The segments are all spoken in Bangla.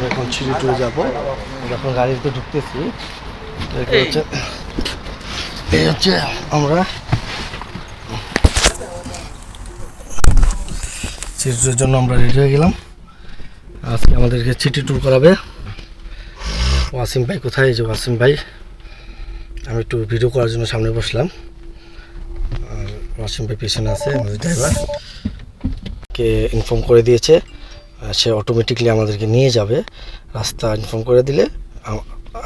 আমরা এখন সিঁড়ি টুয়ে যাব। যখন গাড়িতে ঢুকতেছি। এই। হচ্ছে আমরা সিঁড়ি টুরের জন্য আমরা রেডি হয়ে গেলাম। আজকে আমাদেরকে সিটি ট্যুর করাবে। ওয়াসিম ভাই কোথায়? যে ওয়াসিম ভাই। আমি একটু ভিডিও করার জন্য সামনে বসলাম। আর ওয়াসিম ভাই পেছনে আছে আমাদের ড্রাইভার কে ইনফর্ম করে দিয়েছে। সে অটোমেটিকলি আমাদেরকে নিয়ে যাবে রাস্তা ইনফর্ম করে দিলে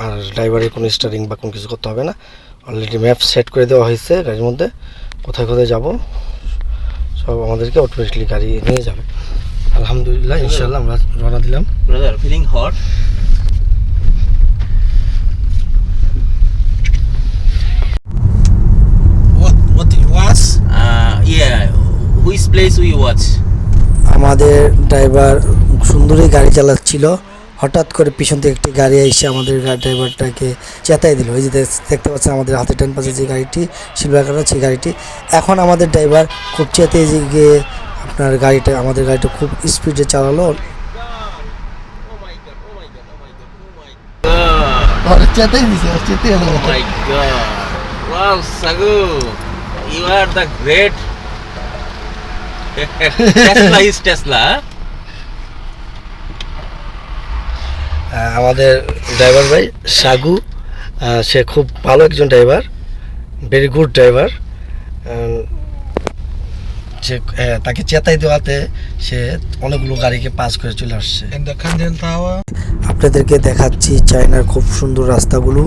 আর ড্রাইভারের কোনো স্টারিং বা কোনো কিছু করতে হবে না অলরেডি ম্যাপ সেট করে দেওয়া হয়েছে গাড়ির মধ্যে কোথায় কোথায় যাব সব আমাদেরকে অটোমেটিকলি গাড়ি নিয়ে যাবে আলহামদুলিল্লাহ ইনশাল্লাহ আমরা রওনা দিলাম feeling hot? What what it was? Uh, yeah. Which place we watch? আমাদের ড্রাইভার সুন্দরই গাড়ি চালাচ্ছিল হঠাৎ করে পিছন থেকে একটি গাড়ি এসে আমাদের ড্রাইভারটাকে চেতাই দিল এই যে দেখতে পাচ্ছেন আমাদের হাতে টান পাশে যে গাড়িটি সিলভার কালার সেই গাড়িটি এখন আমাদের ড্রাইভার খুব চেতে গিয়ে আপনার গাড়িটা আমাদের গাড়িটা খুব স্পিডে চালালো. চেতাই দিছে চেতে Oh my god. Wow, Sagu. You are the great. Tesla is Tesla আমাদের ড্রাইভার ভাই, সাগু। সে খুব ভালো একজন ড্রাইভার ভেরি গুড ড্রাইভার সে আহ, তাকে চেতাই দেওয়াতে সে অনেকগুলো গাড়িকে পাস করে চলে আসছে. আপনাদেরকে দেখাচ্ছি চায়নার খুব সুন্দর রাস্তাগুলো।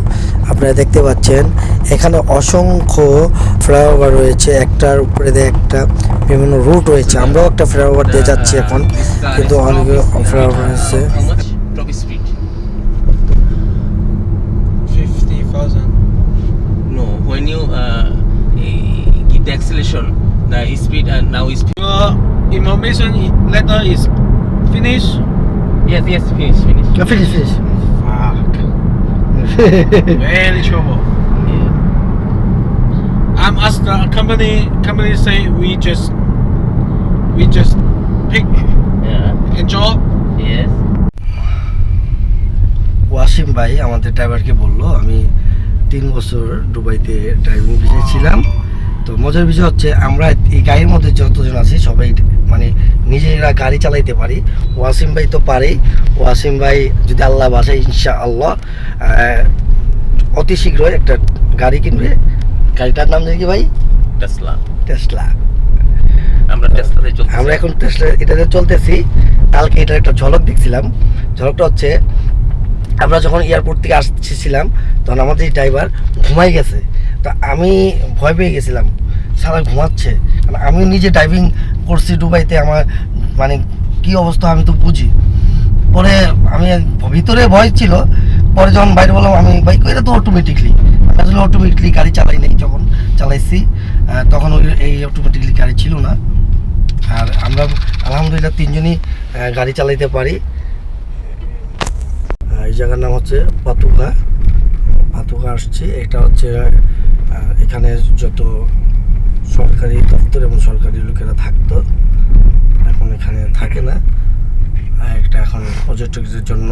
আপনারা দেখতে পাচ্ছেন এখানে অসংখ্য ফ্লাইওভার রয়েছে। একটার উপরে দিয়ে একটা বিভিন্ন রুট রয়েছে। আমরাও একটা ফ্লাইওভার দিয়ে যাচ্ছি এখন কিন্তু অনেকগুলো ফ্লাইওভার রয়েছে। and now speed. Your information i- letter is finished. Yes, yes, finish, finish. Finish finish Fuck. Very trouble. Yeah. I'm asked the company. Company say we just we just pick Yeah. and drop. Yes. Wasim ভাই আমাদের ড্রাইভারকে বলল আমি তিন বছর দুবাইতে ড্রাইভিং বিষয়ে ছিলাম তো মজার বিষয় হচ্ছে আমরা এই গাড়ির মধ্যে যতজন আছি সবাই মানে নিজেরা গাড়ি চালাইতে পারি। ওয়াসিম ভাই তো পারেই। ওয়াসিম ভাই যদি আল্লাহ বাসায় ইনশা আল্লাহ অতি শীঘ্রই একটা গাড়ি কিনবে। গাড়িটার নাম কি ভাই? Tesla. টেসলা আমরা টেসলাতে চলছি আমরা এখন টেসলা এটাতে চলতেছি। কালকে এটার একটা ঝলক দেখছিলাম। ঝলকটা হচ্ছে আমরা যখন এয়ারপোর্ট থেকে আসছিলাম তখন আমাদের ড্রাইভার ঘুমাই গেছে। তা আমি ভয় পেয়ে গেছিলাম। সারা ঘুমাচ্ছে। কারণ আমি নিজে ড্রাইভিং করছি দুবাইতে, আমার মানে কি অবস্থা আমি তো বুঝি। পরে আমি ভিতরে ভয় ছিল। পরে যখন বাইরে বললাম, আমি বাইক এটা তো অটোমেটিকলি আসলে অটোমেটিকলি গাড়ি চালাই নাই যখন চালাইছি। তখন ওই, এই অটোমেটিকলি গাড়ি ছিল না। আর আমরা আলহামদুলিল্লাহ তিনজনই গাড়ি চালাইতে পারি। এই জায়গার নাম হচ্ছে পাতুকা। পাতুকা আসছি। এটা হচ্ছে এখানে যত সরকারি দপ্তর এবং সরকারি লোকেরা থাকতো, এখন এখানে থাকে না। একটা এখন পর্যটকদের জন্য